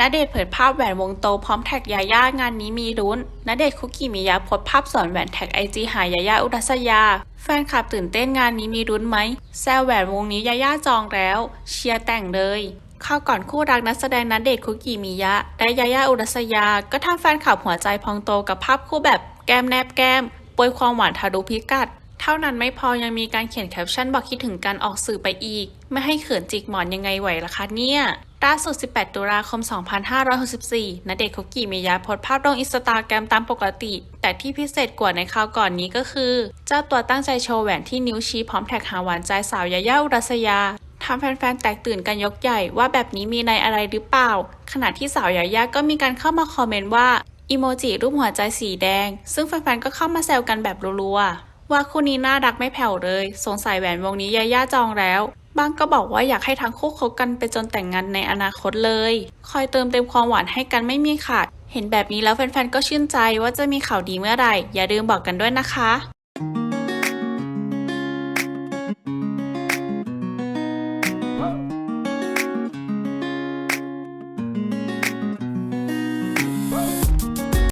ณเดชเผยภาพแหวนวงโตพร้อมแท็กยาย่างานนี้มีลุ้นณเดชคุกิมิยะโพสภาพสอนแหวนแท็กไอจีหายาย่าอุรัสยา แฟนคลับตื่นเต้นงานนี้มีลุ้นไหม แซวแหวนวงนี้ยาย่าจองแล้ว เชียร์แต่งเลยข้าวก่อนคู่รักนักแสดงณเดชคุกิมิยะ และยาย่าอุรัสยา ก็ทำแฟนคลับหัวใจพองโตกับภาพคู่แบบแก้มแนบแก้มโปรยความหวานทะลุพิกัด เท่านั้นไม่พอยังมีการเขียนแคปชั่นบอกคิดถึงการออกสื่อไปอีก ไม่ให้เขินจิกหมอนยังไงไหวล่ะคะเนี่ย ล่าสุด 18 ตุลาคม 2564ณเดชคุกิมิยะโพสภาพลงอินสตาแกรมตามปกติ แต่ที่พิเศษกว่าในคราวก่อนนี้ก็คือ เจ้าตัวตั้งใจโชว์แหวนที่นิ้วชี้พร้อมแท็กหาหวานใจสาวยาย่าอุรัสยาทำแฟนๆ แตกตื่นกันยกใหญ่ว่าแบบนี้มีในอะไรหรือเปล่า ขณะที่สาวยาย่าก็มีการเข้ามาคอมเมนต์ว่าอีโมจิรูปหัวใจสีแดง ซึ่งแฟนๆ ก็เข้ามาแซวกันแบบรัวๆ ว่าคู่นี้น่ารักไม่แผ่วเลย สงสัยแหวนวงนี้ยาย่าจองแล้ว บางก็บอกว่าอยากให้ทั้งคู่คบกันไปจนแต่งงานในอนาคตเลย คอยเติมเต็มความหวานให้กันไม่มีขาด เห็นแบบนี้แล้วแฟนๆ ก็ชื่นใจว่าจะมีข่าวดีเมื่อไหร่ อย่าลืมบอกกันด้วยนะคะ